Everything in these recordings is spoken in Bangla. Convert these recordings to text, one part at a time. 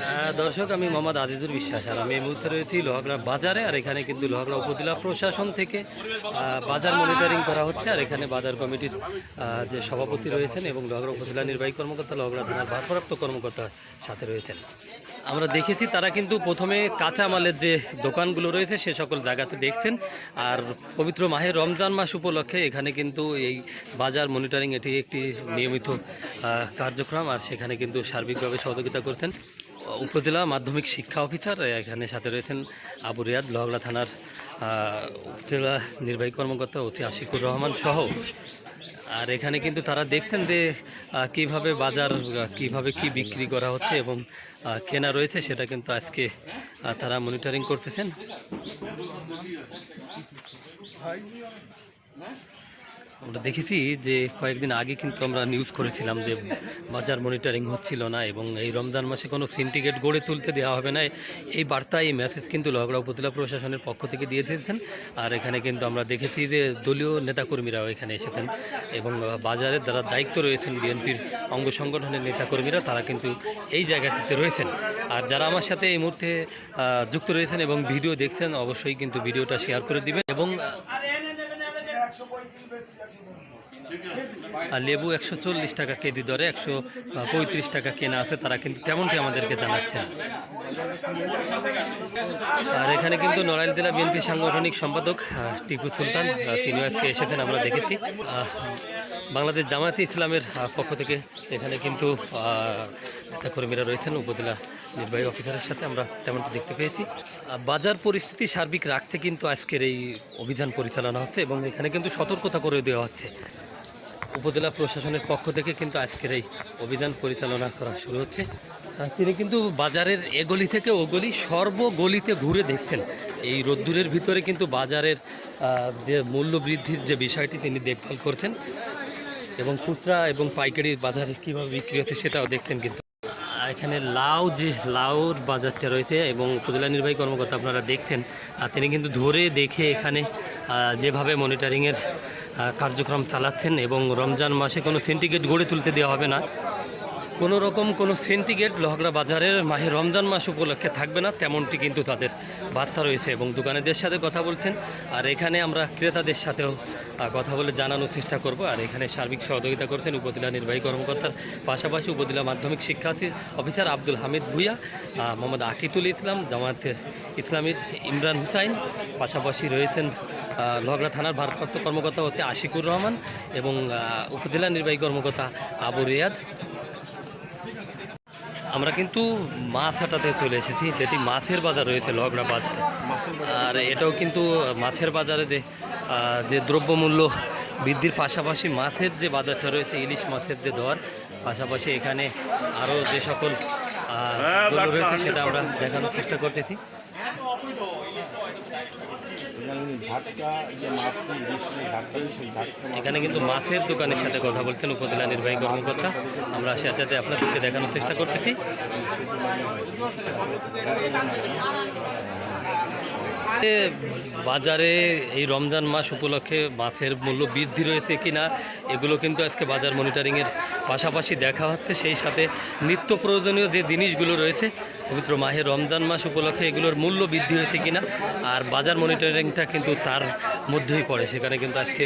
আহ, দর্শক আমি মোহাম্মদ আজিজুর বিশ্বাস। আর আমি এই মুহূর্তে রয়েছি লোহাগড়া বাজারে আর এখানে কিন্তু লোহাগড়া উপজেলা প্রশাসন থেকে বাজার মনিটরিং করা হচ্ছে আর এখানে বাজার কমিটির যে সভাপতি রয়েছেন এবং লোহাগড়া উপজেলা নির্বাহী কর্মকর্তা লোহাগড়া থানার ভারপ্রাপ্ত কর্মকর্তা সাথে রয়েছেন। আমরা দেখেছি তারা কিন্তু প্রথমে কাঁচামালের যে দোকানগুলো রয়েছে সে সকল জায়গাতে দেখছেন। আর পবিত্র মাহে রমজান মাস উপলক্ষে এখানে কিন্তু এই বাজার মনিটরিং এটি একটি নিয়মিত কার্যক্রম আর সেখানে কিন্তু সার্বিকভাবে সহযোগিতা করছেন। উপজেলা মাধ্যমিক শিক্ষা অফিসার, এখানে সাথে রয়েছেন আবু রিয়াদ, লোহাগড়া থানার উপজেলা নির্বাহী কর্মকর্তা অতি আশিকুর রহমান সহ। আর এখানে কিন্তু তারা দেখছেন যে কীভাবে বাজার কীভাবে কি বিক্রি করা হচ্ছে এবং কেনা রয়েছে সেটা কিন্তু আজকে তারা মনিটরিং করতেছেন। আমরা দেখেছি যে কয়েকদিন আগে কিন্তু আমরা নিউজ করেছিলাম যে বাজার মনিটরিং হচ্ছিল না এবং এই রমজান মাসে কোনো সিন্ডিকেট গড়ে তুলতে দেওয়া হবে না। এই বার্তা এই মেসেজ কিন্তু লগড়া উপজেলা প্রশাসনের পক্ষ থেকে দিয়ে দিয়েছেন। আর এখানে কিন্তু আমরা দেখেছি যে দলীয় নেতাকর্মীরাও এখানে এসেছেন এবং বাজারের যারা দায়িত্ব রয়েছেন বিএনপির অঙ্গ সংগঠনের নেতাকর্মীরা, তারা কিন্তু এই জায়গাটিতে রয়েছেন। আর যারা আমার সাথে এই মুহূর্তে যুক্ত রয়েছেন এবং ভিডিও দেখছেন, অবশ্যই কিন্তু ভিডিওটা শেয়ার করে দিবেন এবং আহ, আর লেবু একশো চল্লিশ টাকা কেজি দরে একশো পঁয়ত্রিশ টাকা কেনা আছে তারা কিন্তু তেমনটি আমাদেরকে জানাচ্ছেন। আর এখানে কিন্তু নড়াইল জেলা বিএনপি সাংগঠনিক সম্পাদক টিপু সুলতান তিনিও আজকে এসেছেন আমরা দেখেছি। বাংলাদেশ জামায়াতে ইসলামের পক্ষ থেকে এখানে কিন্তু আহ, নেতাকর্মীরা রয়েছেন উপজেলা নির্বাহী অফিসারের সাথে আমরা তেমনটি দেখতে পেয়েছি। বাজার পরিস্থিতি সার্বিক রাখতে কিন্তু আজকের এই অভিযান পরিচালনা হচ্ছে এবং এখানে কিন্তু সতর্কতা করে দেওয়া হচ্ছে। উপজেলা প্রশাসনের পক্ষ থেকে কিন্তু আজকের এই অভিযান পরিচালনা করা শুরু হচ্ছে। তিনি কিন্তু বাজারের এ এগলি থেকে ওগলি সর্বগলিতে ঘুরে দেখছেন। এই রোদ্দুরের ভিতরে কিন্তু বাজারের যে মূল্য বৃদ্ধির যে বিষয়টি তিনি দেখভাল করছেন এবং খুচরা এবং পাইকারি বাজারে কীভাবে বিক্রি হচ্ছে সেটাও দেখছেন কিন্তু। এখানে লাউ, যে লাউর বাজারটা রয়েছে এবং উপজেলা নির্বাহী কর্মকর্তা আপনারা দেখছেন তিনি কিন্তু ধরে দেখে এখানে যেভাবে মনিটরিংয়ের কার্যক্রম চালাচ্ছেন এবং রমজান মাসে কোনো সিন্ডিকেট গড়ে তুলতে দেওয়া হবে না। কোনো রকম কোনো সিন্ডিকেট লহগড়া বাজারের মাহে রমজান মাস উপলক্ষে থাকবে না তেমনটি কিন্তু তাদের বার্তা রয়েছে এবং দোকানেদের সাথে কথা বলছেন। আর এখানে আমরা ক্রেতাদের সাথেও কথা বলে জানানোর চেষ্টা করব। আর এখানে সার্বিক সহযোগিতা করছেন উপজেলা নির্বাহী কর্মকর্তার পাশাপাশি উপজেলা মাধ্যমিক শিক্ষা অফিসার আব্দুল হামিদ ভুইয়া মোহাম্মদ আকিতুল ইসলাম জামায়াতের ইসলামীর ইমরান হুসাইন পাশাপাশি রয়েছেন আহ, লোহাগড়া থানার ভারপ্রাপ্ত কর্মকর্তা হচ্ছে আশিকুর রহমান এবং উপজেলা নির্বাহী কর্মকর্তা আবু রিয়াদ। আমরা কিন্তু মাছ হাটাতে চলে এসেছি যেটি মাছের বাজার রয়েছে লগড়া বাজারে আর এটাও কিন্তু মাছের বাজারে যে যে দ্রব্যমূল্য বৃদ্ধির পাশাপাশি মাছের যে বাজারটা রয়েছে ইলিশ মাছের যে দর পাশাপাশি এখানে আরও যে সকল আহ, রয়েছে সেটা আমরা দেখানোর চেষ্টা করতেছি। এখানে কিন্তু মাছের দোকানের সাথে কথা বলছেন উপজেলা নির্বাহী কর্মকর্তা। আমরা সেটাতে আপনাদেরকে দেখানোর চেষ্টা করতেছি। বাজারে এই রমজান মাস উপলক্ষে মাছের মূল্য বৃদ্ধি রয়েছে কিনা, এগুলো কিন্তু আজকে বাজার মনিটরিংয়ের পাশাপাশি দেখা হচ্ছে। সেই সাথে নিত্য প্রয়োজনীয় যে জিনিসগুলো রয়েছে, পবিত্র মাহে রমজান মাস উপলক্ষে এগুলোর মূল্য বৃদ্ধি হয়েছে কিনা, আর বাজার মনিটরিংটা কিন্তু তার মধ্যেই পড়ে। সেখানে কিন্তু আজকে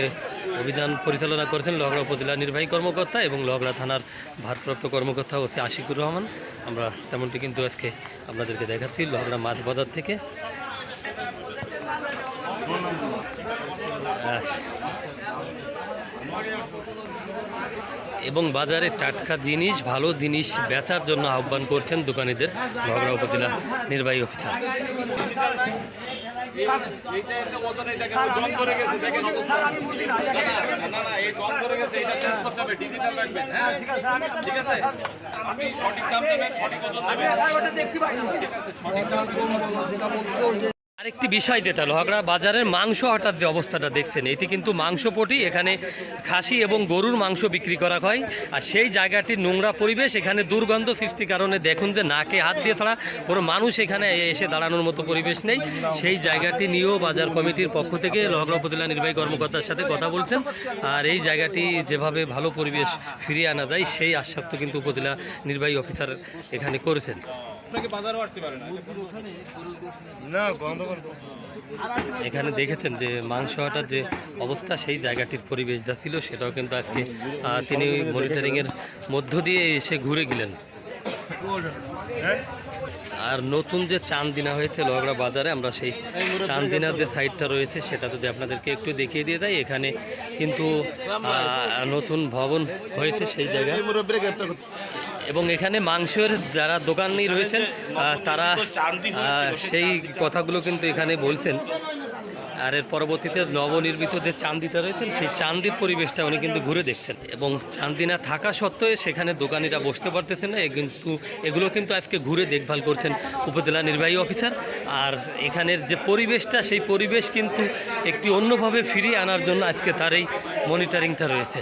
অভিযান পরিচালনা করেছেন লহগড়া উপজেলা নির্বাহী কর্মকর্তা এবং লহগড়া থানার ভারপ্রাপ্ত কর্মকর্তা হচ্ছে আশিকুর রহমান। আমরা তেমনটি কিন্তু আজকে আপনাদেরকে দেখাচ্ছি লহগড়া মাছ বাজার থেকে। এবং বাজারে টাটকা জিনিস, ভালো জিনিস বেচার জন্য আহ্বান করছেন দোকানিদের লহগড়া উপজেলা নির্বাহী অফিসার আরেকটি বিষয় যেটা, লোহাগড়া বাজারের মাংস হঠাৎ যে অবস্থাটা দেখছেন, এটি কিন্তু মাংসপটি, এখানে খাসি এবং গরুর মাংস বিক্রি করা হয়। আর সেই জায়গাটির নোংরা পরিবেশ, এখানে দুর্গন্ধ সৃষ্টির কারণে দেখুন যে নাকে হাত দিয়ে ছাড়া কোনো মানুষ এখানে এসে দাঁড়ানোর মতো পরিবেশ নেই। সেই জায়গাটি নিয়েও বাজার কমিটির পক্ষ থেকে লোহাগড়া উপজেলা নির্বাহী কর্মকর্তার সাথে কথা বলছেন। আর এই জায়গাটি যেভাবে ভালো পরিবেশ ফিরিয়ে আনা যায়, সেই আশ্বাস কিন্তু উপজেলা নির্বাহী অফিসার এখানে করেছেন। আপনাকে বাজারও আসতে পারে না। এখানে দেখেছেন যে মাংস হাটার যে অবস্থা সেই জায়গাটির পরিবেশ যা ছিল সেটাও কিন্তু আজকে তিনি মনিটরিংয়ের মধ্য দিয়ে এসে ঘুরে গেলেন। আর নতুন যে চান্দিনা হয়েছে লোহাগড়া বাজারে আমরা সেই চান্দিনার যে সাইডটা রয়েছে সেটা যদি আপনাদেরকে একটু দেখিয়ে দিয়ে যাই এখানে কিন্তু নতুন ভবন হয়েছে সেই জায়গায়। এবং এখানে মাংসের যারা দোকানি রয়েছেন তারা সেই কথাগুলো কিন্তু এখানে বলছেন। আর এর পরবর্তীতে নবনির্মিত যে চান্দিটা রয়েছেন সেই চান্দির পরিবেশটা উনি কিন্তু ঘুরে দেখছেন। এবং চান্দি না থাকা সত্ত্বেও সেখানে দোকানিরা বসতে পারতেছে না কিন্তু এগুলো কিন্তু আজকে ঘুরে দেখভাল করছেন উপজেলা নির্বাহী অফিসার। আর এখানের যে পরিবেশটা সেই পরিবেশ কিন্তু একটি অন্যভাবে ফিরিয়ে আনার জন্য আজকে তার এই মনিটরিংটা রয়েছে।